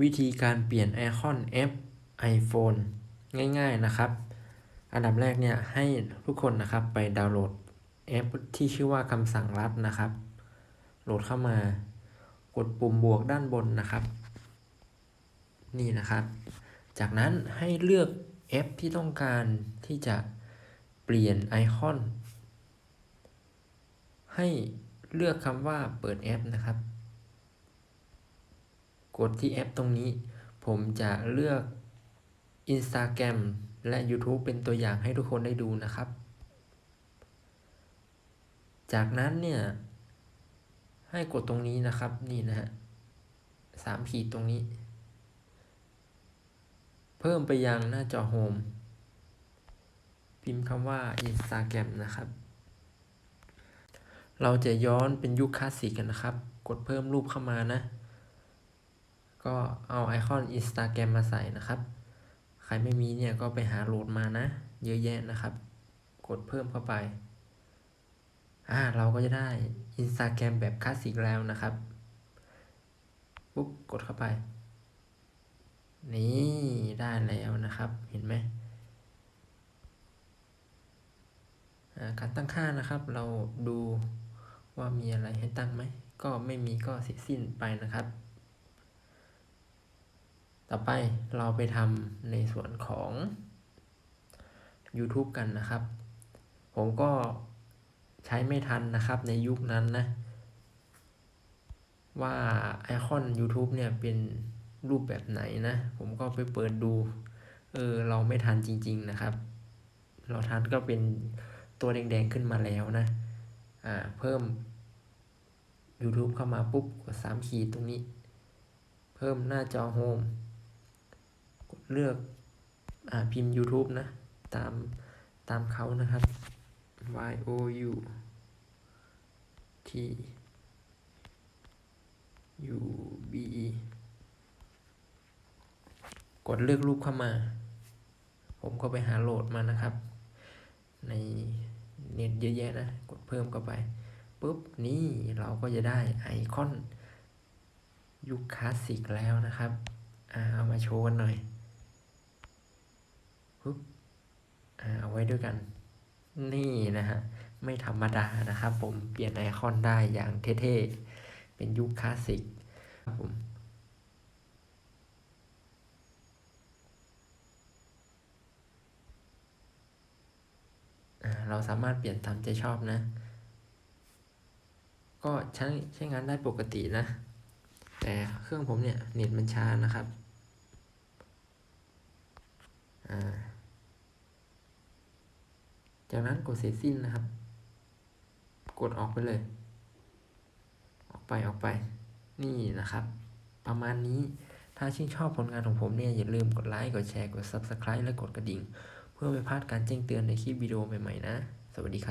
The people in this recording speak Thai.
วิธีการเปลี่ยนไอคอนแอป iPhone ง่ายๆนะครับ อันดับแรกเนี่ยให้ทุกคนนะครับไปดาวน์โหลดแอปที่ชื่อว่าคำสั่งลัดนะครับ โหลดเข้ามากดปุ่มบวกด้านบนนะครับ นี่นะครับ จากนั้นให้เลือกแอปที่ต้องการที่จะเปลี่ยนไอคอน ให้เลือกคำว่าเปิดแอปนะครับ กดที่แอปตรงนี้ ผมจะเลือก Instagram และ YouTube เป็นตัวอย่างให้ทุกคนได้ดูนะครับ จากนั้นเนี่ย ให้กดตรงนี้นะครับนี่นะฮะสามขีดตรงนี้ เพิ่มไปยังหน้าจอโฮมพิมพ์คำว่า Instagram นะครับ เราจะย้อนเป็นยุคคลาสสิกกันนะครับ กดเพิ่มรูปเข้ามานะ ก็เอาไอคอน Instagram มาใส่นะครับ ใครไม่มีเนี่ยก็ไปหาโหลดมานะ เยอะแยะนะครับ กดเพิ่มเข้าไป อ่าเราก็จะได้ Instagram แบบคลาสสิกแล้วนะครับ ปุ๊บกดเข้าไป นี่ได้แล้วนะครับ เห็นไหมการตั้งค่านะครับ เราดูว่ามีอะไรให้ตั้งไหม ก็ไม่มีก็เสร็จสิ้นไปนะครับ ต่อไปเราไปทำในส่วนของ YouTube กันนะครับ ผมก็ใช้ไม่ทันนะครับในยุคนั้นนะ ว่าไอคอน YouTube เนี่ยเป็นรูปแบบไหนนะ ผมก็ไปเปิดดู เออ เราไม่ทันจริง ๆนะครับ เราทันก็เป็นตัวแดง ๆ ขึ้นมาแล้วนะ อ่า เพิ่ม YouTube เข้ามาปุ๊บกดสามขีดตรงนี้ เพิ่มหน้าจอโฮม เลือกอพิมพ์ YouTube นะ ตามตามเขานะครับ y o u t u b e กดเลือกรูปเข้ามา ผมก็ไปหาโหลดมานะครับ ในเน็ตเยอะแยะนะ กดเพิ่มเข้าไปปุ๊บ นี่เราก็จะได้ไอคอนยุคคลาสสิกแล้วนะครับอเอามาโชว์กันหน่อย เอาไว้ด้วยกัน นี่นะฮะ ไม่ธรรมดานะครับผมเปลี่ยนไอคอนได้อย่างเท่ๆ เป็นยุคคลาสสิกครับผมเราสามารถเปลี่ยนตามใจชอบนะ ก็ใช้ใช้งานได้ปกตินะ แต่เครื่องผมเนี่ยเน็ตมันช้านะครับ อ่า จากนั้นกดเสร็จสิ้นนะครับ กดออกไปเลย ออกไปออกไป นี่นะครับ ประมาณนี้ถ้าชื่นชอบผลงานของผมเนี่ย อย่าลืมกดไลค์กดแชร์กด Subscribe และกดกระดิ่ง เพื่อไม่พลาดการแจ้งเตือนในคลิปวิดีโอใหม่ๆนะ สวัสดีครับ